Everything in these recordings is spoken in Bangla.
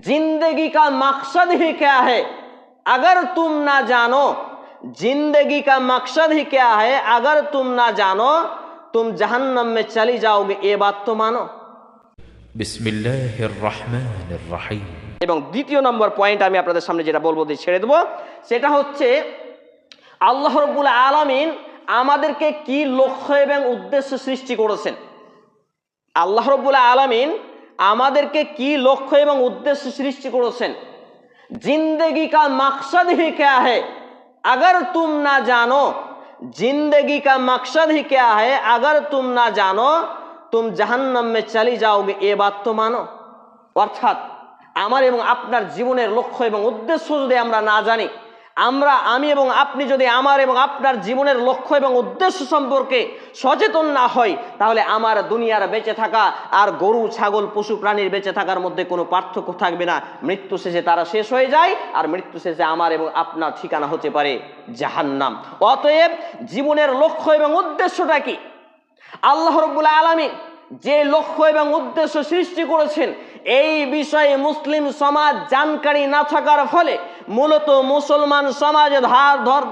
जिंदगी का मकसद ही क्या है अगर तुम ना जानो जिंदगी का मकसद ही क्या है अगर तुम ना जानो तुम जहन्नम में चली जाओगे ये এবং দ্বিতীয় নম্বর পয়েন্ট আমি আপনাদের সামনে যেটা বলব ছেড়ে দেবো সেটা হচ্ছে আল্লাহ রবুল আলমিন আমাদেরকে কি লক্ষ্য এবং উদ্দেশ্য সৃষ্টি করেছেন। আল্লাহ রব্বুল আলমিন আমাদেরকে কি লক্ষ্য এবং উদ্দেশ্য সৃষ্টি করেছেন जिंदगी का मकसद ही क्या है अगर तुम ना जानो जिंदगी का मकसद ही क्या है अगर तुम ना जानो तुम जहन्नम में चली जाओगे ये बात तो मानो অর্থাৎ আমার এবং আপনার জীবনের লক্ষ্য এবং উদ্দেশ্য যদি আমরা না জানি আমরা, আমি এবং আপনি যদি আমার এবং আপনার জীবনের লক্ষ্য এবং উদ্দেশ্য সম্পর্কে সচেতন না হই, তাহলে আমার দুনিয়ার বেঁচে থাকা আর গরু, ছাগল, পশু, প্রাণীর বেঁচে থাকার মধ্যে কোনো পার্থক্য থাকবে না। মৃত্যু শেষে তারা শেষ হয়ে যায় আর মৃত্যু শেষে আমার এবং আপনার ঠিকানা হতে পারে জাহান্নাম। অতএব জীবনের লক্ষ্য এবং উদ্দেশ্যটা কি? আল্লাহ রব্বুল আলমী যে লক্ষ্য এবং উদ্দেশ্য সৃষ্টি করেছেন, এই বিষয়ে মুসলিম সমাজ জানকারি না থাকার ফলে মূলত মুসলমান সমাজে ধার ধর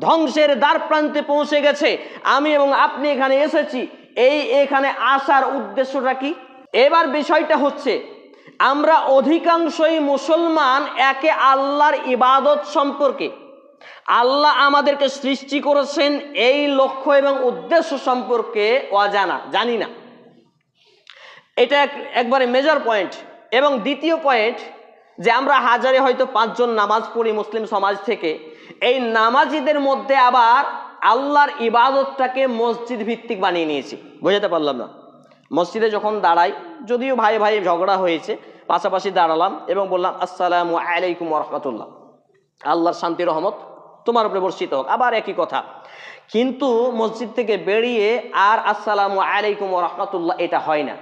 ধ্বংসের দ্বার প্রান্তে পৌঁছে গেছে। আমি এবং আপনি এখানে এসেছি। এই এখানে আসার উদ্দেশ্যটা কি? এবার বিষয়টা হচ্ছে, আমরা অধিকাংশই মুসলমান একে আল্লাহর ইবাদত সম্পর্কে। আল্লাহ আমাদেরকে সৃষ্টি করেছেন এই লক্ষ্য এবং উদ্দেশ্য সম্পর্কে অজানা, জানি না। এটা এক- একবারে মেজর পয়েন্ট এবং দ্বিতীয় পয়েন্ট যে আমরা হাজারে হয়তো পাঁচজন নামাজ পড়ি মুসলিম সমাজ থেকে, এই নামাজিদের মধ্যে আবার আল্লাহর ইবাদতটাকে মসজিদ ভিত্তিক বানিয়ে নিয়েছি। বোঝাতে পারলাম না। মসজিদে যখন দাঁড়াই, যদিও ভাই ভাই ঝগড়া হয়েছে, পাশাপাশি দাঁড়ালাম এবং বললাম, আসসালামু আলাইকুম রহমতুল্লাহ। আল্লাহর শান্তি, রহমত তোমার উপরে বর্ষিত হোক। আবার একই কথা। কিন্তু মসজিদ থেকে বেরিয়ে আর আসসালামু আলাইকুম রহমতুল্লাহ এটা হয় না।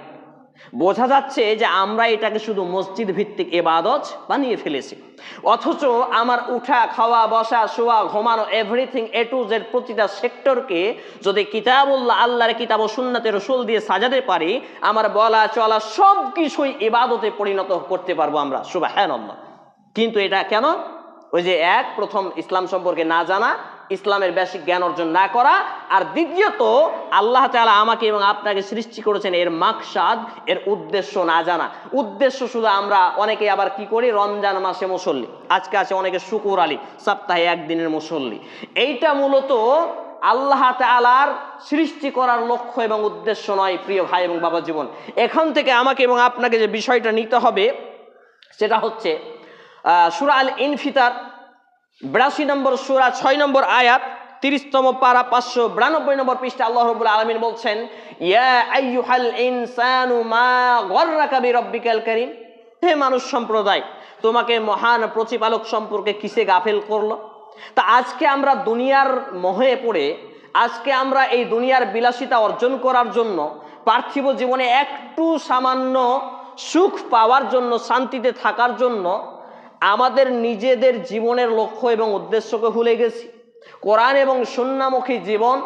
বোঝা যাচ্ছে যে আমরা এটাকে শুধু মসজিদ ভিত্তিক এবাদত বানিয়ে ফেলেছি। অথচ আমার উঠা, খাওয়া, বসা, শোয়া, ঘুমানো এভরিথিং এ টু জেড প্রতিটা সেক্টরকে যদি কিতাবুল্লাহ, আল্লাহর কিতাব ও সুন্নাতের রসুল দিয়ে সাজাতে পারি, আমার বলা, চলা সব কিছুই ইবাদতে পরিণত করতে পারব আমরা। সুবাহ কিন্তু এটা কেন? ওই যে এক, প্রথম ইসলাম সম্পর্কে না জানা ইসলামের বেসিক জ্ঞান অর্জন না করা। আর দ্বিতীয়ত, আল্লাহ তাআলা আমাকে এবং আপনাকে সৃষ্টি করেছেন এর মাকসাদ, এর উদ্দেশ্য না জানা। উদ্দেশ্য শুধু আমরা অনেকে আবার কি করি? রমজান মাসে মুসল্লি। আজকে আছে অনেকে শুকুর আলী, সপ্তাহে একদিনের মুসল্লি। এইটা মূলত আল্লাহ তালার সৃষ্টি করার লক্ষ্য এবং উদ্দেশ্য নয়, প্রিয় ভাই এবং বাবা জীবন। এখান থেকে আমাকে এবং আপনাকে যে বিষয়টা নিতে হবে, সেটা হচ্ছে সুরা আল ইনফিতার বিরাশি নম্বর সুরা ছয় নম্বর আয়াত, তিরিশতম পারা পাঁচশো বিরানব্বই নম্বর পৃষ্ঠা আল্লাহ রবুল আলমিন বলছেন কারীম। হে মানুষ সম্প্রদায়, তোমাকে মহান প্রতিপালক সম্পর্কে কিসে গাফেল করল? তা আজকে আমরা দুনিয়ার মহে পড়ে, আজকে আমরা এই দুনিয়ার বিলাসিতা অর্জন করার জন্য, পার্থিব জীবনে একটু সামান্য সুখ পাওয়ার জন্য, শান্তিতে থাকার জন্য আমাদের নিজেদের জীবনের লক্ষ্য এবং উদ্দেশ্যকে ভুলে গেছি। কোরআন এবং সুন্নামুখী জীবন,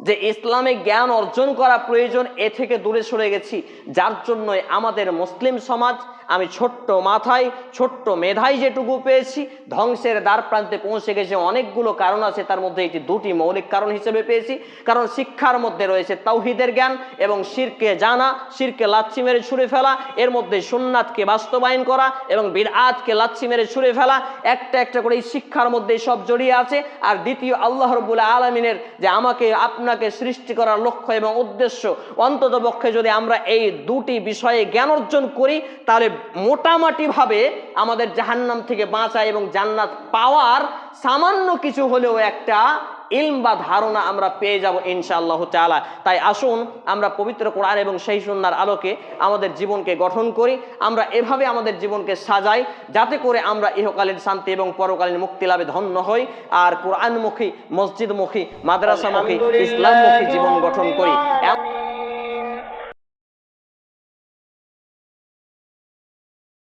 যে ইসলামে জ্ঞান অর্জন করা প্রয়োজন, এ থেকে দূরে সরে গেছি। যার জন্যই আমাদের মুসলিম সমাজ আমি ছোট্ট মাথায়, ছোট্ট মেধায় যেটুকু পেয়েছি, ধ্বংসের দ্বার প্রান্তে পৌঁছে গেছে অনেকগুলো কারণ আছে, তার মধ্যে এটি দুটি মৌলিক কারণ হিসেবে পেয়েছি। কারণ শিক্ষার মধ্যে রয়েছে তাওহিদের জ্ঞান এবং শিরকে জানা, শিরকে লাচ্ছি মেরে ছুঁড়ে ফেলা, এর মধ্যে সুন্নাতকে বাস্তবায়ন করা এবং বিরআতকে লাচ্ছি মেরে ছুঁড়ে ফেলা, একটা একটা করে এই শিক্ষার মধ্যে সব জড়িয়ে আছে। আর দ্বিতীয়, আল্লাহ রব্বুল আলমিনের যে আমাকে, আপনাকে সৃষ্টি করার লক্ষ্য এবং উদ্দেশ্য অন্তত পক্ষে যদি আমরা এই দুটি বিষয়ে জ্ঞান অর্জন করি, তাহলে মোটামুটিভাবে আমাদের জাহান্নাম থেকে বাঁচা এবং জান্নাত পাওয়ার সামান্য কিছু হলেও একটা ইলম বা ধারণা আমরা পেয়ে যাব ইনশাআল্লাহ তাআলা। তাই আসুন আমরা পবিত্র কোরআন এবং সেই সুন্নার আলোকে আমাদের জীবনকে গঠন করি আমরা এভাবে আমাদের জীবনকে সাজাই যাতে করে আমরা ইহকালীন শান্তি এবং পরকালীন মুক্তি লাভে ধন্য হই আর কোরআনমুখী মসজিদমুখী মাদ্রাসামুখী ইসলামমুখী জীবন গঠন করি।